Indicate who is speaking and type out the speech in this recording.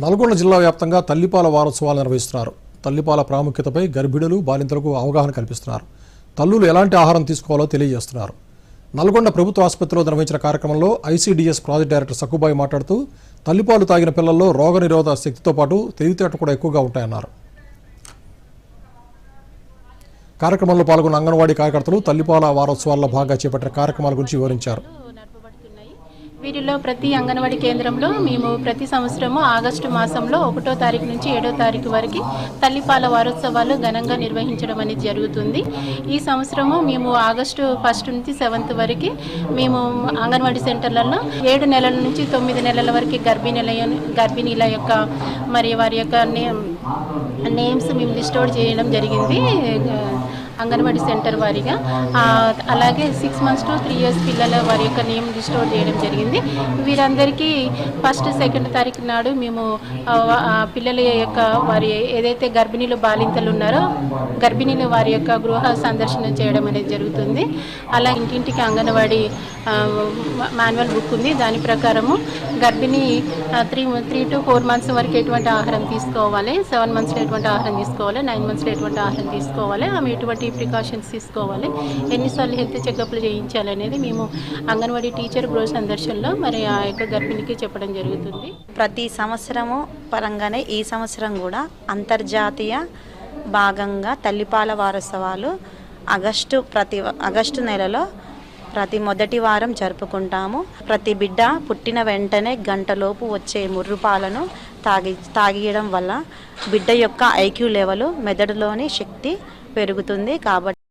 Speaker 1: నల్గొండ జిల్లా వ్యాప్తంగా తల్లిపాల వారోత్సవాలు నిర్వహిస్తున్నారు. తల్లిపాల ప్రాముఖ్యతపై గర్భిణులు బాలింతలకు అవగాహన కల్పిస్తున్నారు. తల్లులు ఎలాంటి ఆహారం తీసుకోవాలో తెలియజేస్తున్నారు. నల్గొండ ప్రభుత్వ ఆసుపత్రిలో నిర్వహించిన కార్యక్రమంలో ఐసీడీఎస్ ప్రాజెక్ట్ డైరెక్టర్ సక్కుబాయి మాట్లాడుతూ తల్లిపాలు తాగిన పిల్లల్లో రోగనిరోధక శక్తితో పాటు తెలివితేటలు కూడా ఎక్కువగా ఉంటాయన్నారు. కార్యక్రమంలో పాల్గొన్న అంగన్వాడీ కార్యకర్తలు తల్లిపాల వారోత్సవాల్లో భాగంగా చేపట్టిన కార్యక్రమాల గురించి వివరించారు.
Speaker 2: వీటిలో ప్రతి అంగన్వాడీ కేంద్రంలో మేము ప్రతి సంవత్సరము ఆగస్టు మాసంలో ఒకటో తారీఖు నుంచి ఏడో తారీఖు వరకు తల్లిపాల వారోత్సవాలు ఘనంగా నిర్వహించడం అనేది జరుగుతుంది. ఈ సంవత్సరము మేము ఆగస్టు ఫస్ట్ నుంచి సెవెంత్ వరకు మేము అంగన్వాడీ సెంటర్లలో ఏడు నెలల నుంచి తొమ్మిది నెలల వరకు గర్భిణీల గర్భిణీల యొక్క మరి వారి యొక్క నేమ్ నేమ్స్ మేము లిస్ట్ అవుట్ చేయడం జరిగింది. అంగన్వాడీ సెంటర్ వారీగా అలాగే six months to three years పిల్లల వారి యొక్క నేమ్ రిస్టోర్ చేయడం జరిగింది. వీరందరికీ ఫస్ట్ సెకండ్ తారీఖు నాడు మేము పిల్లల యొక్క వారి ఏదైతే గర్భిణీలు బాలింతలు ఉన్నారో గర్భిణీలు వారి యొక్క గృహ సందర్శన చేయడం అనేది జరుగుతుంది. అలా ఇంటింటికి అంగన్వాడీ మాన్యువల్ బుక్ ఉంది. దాని ప్రకారము గర్భిణీ three three to four months వరకు ఎటువంటి ఆహారం తీసుకోవాలి సెవెన్ మంత్స్లో ఎటువంటి ఆహారం తీసుకోవాలి నైన్ మంత్స్లో ఎటువంటి ఆహారం తీసుకోవాలి ఆమె ఎటువంటి ప్రికాషన్స్ తీసుకోవాలి. ఎన్నిసార్లు హెల్త్ చెకప్లు చేయించాలి అనేది మేము అంగన్వాడీ టీచర్ గృహ సందర్శనలో మరి ఆ యొక్క గర్భిణికి చెప్పడం జరుగుతుంది.
Speaker 3: ప్రతి సంవత్సరము పరంగానే ఈ సంవత్సరం కూడా అంతర్జాతీయ భాగంగా తల్లిపాల వారోత్సవాలు ఆగస్టు ప్రతి ఆగస్టు నెలలో ప్రతి మొదటి వారం జరుపుకుంటాము. ప్రతి బిడ్డ పుట్టిన వెంటనే గంటలోపు వచ్చే ముర్రుపాలను తాగి తాగియడం వల్ల బిడ్డ యొక్క ఐక్యూ లెవెల్ మెదడులోని శక్తి పెరుగుతుంది కాబట్టి